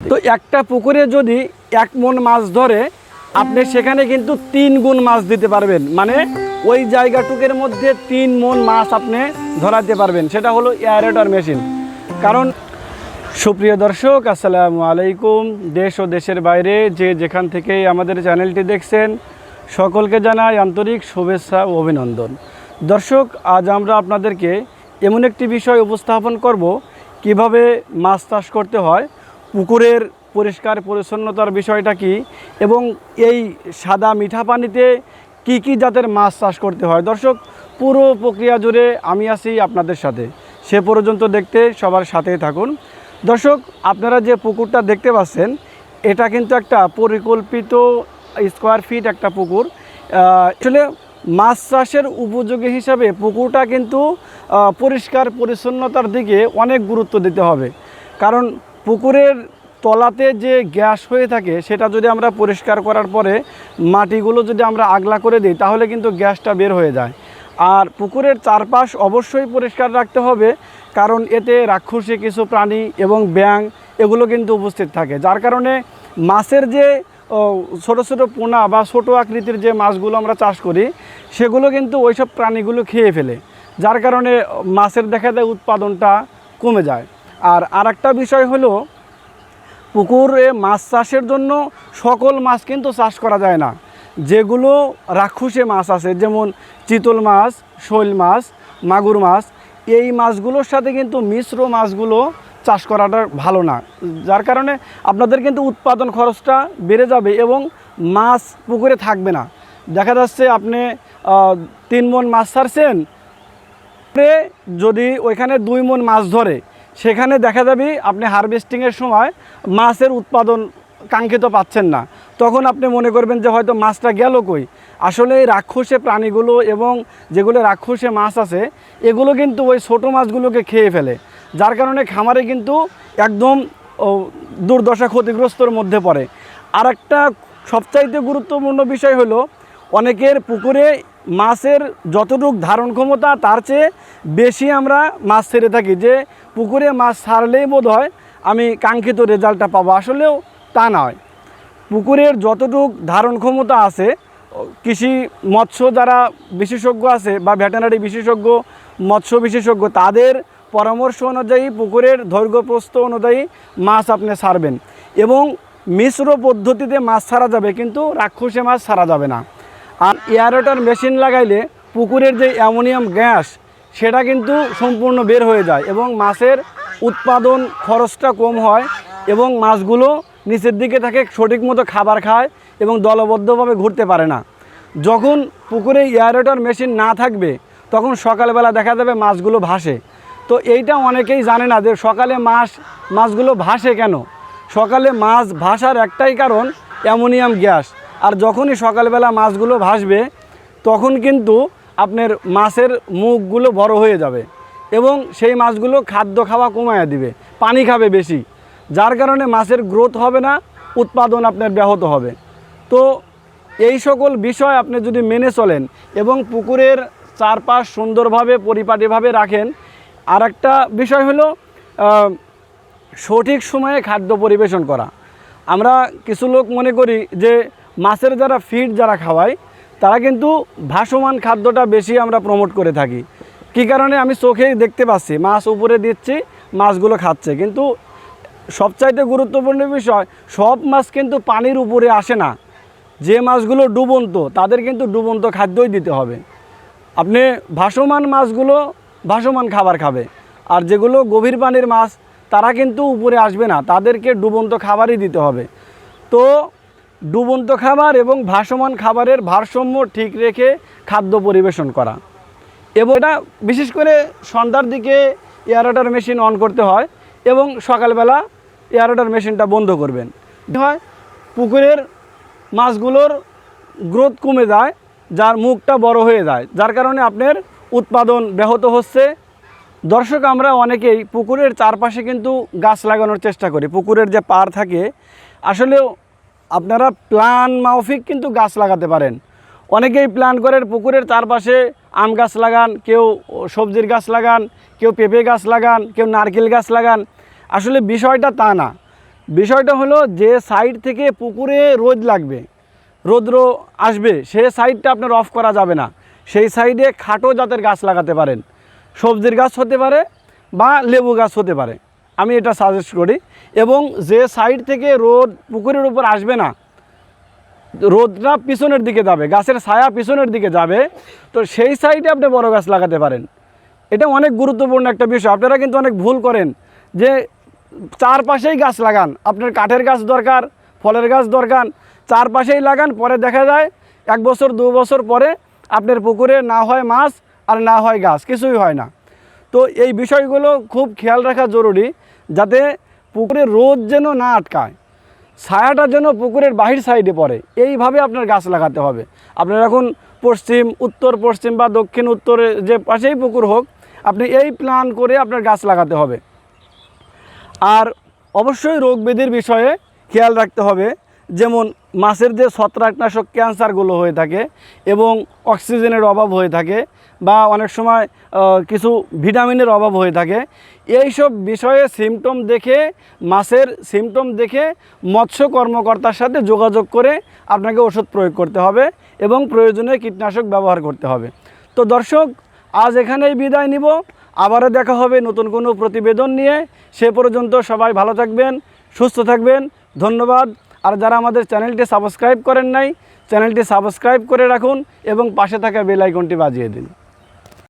তো একটা পুকুরে যদি এক মন মাছ ধরে আপনি সেখানে কিন্তু তিন গুণ মাছ দিতে পারবেন। মানে ওই জায়গাটুকের মধ্যে তিন মন মাছ আপনি ধরাতে পারবেন। সেটা হলো এয়ারেটর মেশিন কারণ সুপ্রিয় দর্শক আসসালামু আলাইকুম। দেশ ও দেশের বাইরে যে যেখান থেকে আমাদের চ্যানেলটি দেখছেন সকলকে জানাই আন্তরিক শুভেচ্ছা ও অভিনন্দন। দর্শক আজ আমরা আপনাদেরকে এমন একটি বিষয় উপস্থাপন করব কীভাবে মাছ চাষ করতে হয় পুকুরের পরিষ্কার পরিচ্ছন্নতার বিষয়টা কি? এবং এই সাদা মিঠা পানিতে কি কি জাতের মাছ চাষ করতে হয়? দর্শক, পুরো প্রক্রিয়া জুড়ে আমি আছি আপনাদের সাথে। সে পর্যন্ত দেখতে সবার সাথেই থাকুন। দর্শক, আপনারা যে পুকুরটা দেখতে পাচ্ছেন, এটা কিন্তু একটা পরিকল্পিত স্কোয়ার ফিট একটা পুকুর। আসলে মাছ চাষের উপযোগী হিসাবে পুকুরটা কিন্তু পরিষ্কার পরিচ্ছন্নতার দিকে অনেক গুরুত্ব দিতে হবে। কারণ পুকুরের তলাতে যে গ্যাস হয়ে থাকে, সেটা যদি আমরা পরিষ্কার করার পরে মাটিগুলো যদি আমরা আগলা করে দিই, তাহলে কিন্তু গ্যাসটা বের হয়ে যায়। আর পুকুরের চারপাশ অবশ্যই পরিষ্কার রাখতে হবে, কারণ এতে রাক্ষসী, কিছু প্রাণী এবং ব্যাং এগুলো কিন্তু উপস্থিত থাকে। যার কারণে মাছের যে ছোট ছোট পোনা বা ছোট আকৃতির যে মাছগুলো আমরা চাষ করি, সেগুলো কিন্তু ওইসব প্রাণীগুলো খেয়ে ফেলে। যার কারণে মাছের দেখা দেয় উৎপাদনটা কমে যায়। আর আরেকটা বিষয় হলো, পুকুরে মাছ চাষের জন্য সকল মাছ কিন্তু চাষ করা যায় না। যেগুলো রাক্ষসে মাছ আছে, যেমন চিতল মাছ, শৈল মাছ, মাগুর মাছ, এই মাছগুলোর সাথে কিন্তু মিশ্র মাছগুলো চাষ করাটা ভালো না। যার কারণে আপনাদের কিন্তু উৎপাদন খরচটা বেড়ে যাবে এবং মাছ পুকুরে থাকবে না। দেখা যাচ্ছে আপনি তিন মন মাছ ছাড়ছেন যদি ওইখানে দুই মন মাছ ধরে সেখানে দেখা যাবে আপনি হারভেস্টিংয়ের সময় মাছের উৎপাদন কাঙ্ক্ষিত পাচ্ছেন না। তখন আপনি মনে করবেন যে হয়তো মাছটা গেল কই? আসলে এই রাক্ষসে প্রাণীগুলো এবং যেগুলো রাক্ষসে মাছ আছে, এগুলো কিন্তু ওই ছোটো মাছগুলোকে খেয়ে ফেলে। যার কারণে খামারে কিন্তু একদম দুর্দশা ক্ষতিগ্রস্তর মধ্যে পড়ে। আর একটা সবচাইতে গুরুত্বপূর্ণ বিষয় হলো, অনেকের পুকুরে মাছের যতটুক ধারণ ক্ষমতা, তার চেয়ে বেশি আমরা মাছ ছেড়ে থাকি। যে পুকুরে মাছ ছাড়লেই বোধ হয় আমি কাঙ্ক্ষিত রেজাল্টটা পাবো। আসলেও তা নয়। পুকুরের যতটুক ধারণ ক্ষমতা আছে, কৃষি মৎস্য যারা বিশেষজ্ঞ আছে বা ভেটেনারি বিশেষজ্ঞ, মৎস্য বিশেষজ্ঞ, তাদের পরামর্শ অনুযায়ী, পুকুরের দৈর্ঘ্য প্রস্থ অনুযায়ী মাছ আপনি ছাড়বেন। এবং মিশ্র পদ্ধতিতে মাছ ছাড়া যাবে, কিন্তু রাক্ষসে মাছ ছাড়া যাবে না। আর এয়ারোটার মেশিন লাগাইলে পুকুরের যে অ্যামোনিয়াম গ্যাস, সেটা কিন্তু সম্পূর্ণ বের হয়ে যায় এবং মাছের উৎপাদন খরচটা কম হয় এবং মাছগুলো নিচের দিকে থাকে, সঠিক মতো খাবার খায় এবং দলবদ্ধভাবে ঘুরতে পারে না। যখন পুকুরে এয়ারোটার মেশিন না থাকবে, তখন সকালবেলা দেখা যাবে মাছগুলো ভাসে। তো এইটা অনেকেই জানে না যে সকালে মাছ, মাছগুলো ভাসে কেন? সকালে মাছ ভাসার একটাই কারণ অ্যামোনিয়াম গ্যাস। আর যখনই সকালবেলা মাছগুলো ভাসবে, তখন কিন্তু আপনার মাছের মুখগুলো বড় হয়ে যাবে এবং সেই মাছগুলো খাদ্য খাওয়া কমায় দিবে, পানি খাবে বেশি। যার কারণে মাছের গ্রোথ হবে না, উৎপাদন আপনার ব্যাহত হবে। তো এই সকল বিষয় আপনি যদি মেনে চলেন এবং পুকুরের চারপাশ সুন্দরভাবে, পরিপাটিভাবে রাখেন আর একটা বিষয় হলো সঠিক সময়ে খাদ্য পরিবেশন করা। আমরা কিছু লোক মনে করি যে মাছের যারা ফিড যারা খাওয়ায়, তারা কিন্তু ভাসমান খাদ্যটা বেশি আমরা প্রমোট করে থাকি। কী কারণে? আমি চোখেই দেখতে পাচ্ছি, মাছ উপরে দিচ্ছি, মাছগুলো খাচ্ছে। কিন্তু সবচাইতে গুরুত্বপূর্ণ বিষয়, সব মাছ কিন্তু পানির উপরে আসে না। যে মাছগুলো ডুবন্ত, তাদের কিন্তু ডুবন্ত খাদ্যই দিতে হবে। আপনি ভাসমান মাছগুলো ভাসমান খাবার খাবে। আর যেগুলো গভীর পানির মাছ, তারা কিন্তু উপরে আসবে না। তাদেরকে ডুবন্ত খাবারই দিতে হবে। তো ডুবন্ত খাবার এবং ভাসমান খাবারের ভারসাম্য ঠিক রেখে খাদ্য পরিবেশন করা। এবং এটা বিশেষ করে সন্ধ্যার দিকে এয়ারোটার মেশিন অন করতে হয় এবং সকালবেলা এয়ারোটার মেশিনটা বন্ধ করবেন। হয়? পুকুরের মাছগুলোর গ্রোথ কমে যায়, যার মুখটা বড় হয়ে যায়, যার কারণে আপনার উৎপাদন ব্যাহত হচ্ছে। দর্শক, আমরা অনেকেই পুকুরের চারপাশে কিন্তু গাছ লাগানোর চেষ্টা করি। পুকুরের যে পার থাকে, আসলেও আপনারা প্ল্যান মাফিক কিন্তু গাছ লাগাতে পারেন। অনেকেই প্ল্যান করেন পুকুরের চারপাশে আম গাছ লাগান, কেউ সবজির গাছ লাগান, কেউ পেঁপে গাছ লাগান, কেউ নারকেল গাছ লাগান। আসলে বিষয়টা তা না। বিষয়টা হলো যে সাইড থেকে পুকুরে রোদ লাগবে, রৌদ্র আসবে, সে সাইডটা আপনার অফ করা যাবে না। সেই সাইডে খাটো জাতের গাছ লাগাতে পারেন। সবজির গাছ হতে পারে বা লেবু গাছ হতে পারে। আমি এটা সাজেস্ট করি। এবং যে সাইড থেকে রোদ পুকুরের উপর আসবে না, রোদটা পিছনের দিকে যাবে, গাছের ছায়া পিছনের দিকে যাবে, তো সেই সাইডে আপনি বড় গাছ লাগাতে পারেন। এটা অনেক গুরুত্বপূর্ণ একটা বিষয়। আপনারা কিন্তু অনেক ভুল করেন যে চারপাশেই গাছ লাগান। আপনার কাঠের গাছ দরকার, ফলের গাছ দরকার, চারপাশেই লাগান, পরে দেখা যায় এক বছর, দু বছর পরে আপনার পুকুরে না হয় মাছ আর না হয় গাছ, কিছুই হয় না। তো এই বিষয়গুলো খুব খেয়াল রাখা জরুরি যাতে পুকুরে রোদ যেন না আটকায়, ছায়াটা যেন পুকুরের বাহির সাইডে পড়ে, এইভাবে আপনার গাছ লাগাতে হবে। আপনার এখন পশ্চিম, উত্তর, পশ্চিম বা দক্ষিণ, উত্তরে যে পাশেই পুকুর হোক, আপনি এই প্ল্যান করে আপনার গাছ লাগাতে হবে। আর অবশ্যই রোগ ব্যাধির বিষয়ে খেয়াল রাখতে হবে। যেমন মাছের যে ছত্রাকনাশক ক্যান্সারগুলো হয়ে থাকে এবং অক্সিজেনের অভাব হয়ে থাকে বা অনেক সময় কিছু ভিটামিনের অভাব হয়ে থাকে, এইসব বিষয়ে সিমটম দেখে, মাছের সিমটম দেখে মৎস্য কর্মকর্তার সাথে যোগাযোগ করে আপনাকে ওষুধ প্রয়োগ করতে হবে এবং প্রয়োজনে কীটনাশক ব্যবহার করতে হবে। তো দর্শক, আজ এখানেই বিদায় নিব। আবারও দেখা হবে নতুন কোনো প্রতিবেদন নিয়ে। সে পর্যন্ত সবাই ভালো থাকবেন, সুস্থ থাকবেন। ধন্যবাদ। আর যারা আমাদের চ্যানেলটি সাবস্ক্রাইব করেন নাই, চ্যানেলটি সাবস্ক্রাইব করে রাখুন এবং পাশে থাকা বেল আইকনটি বাজিয়ে দিন।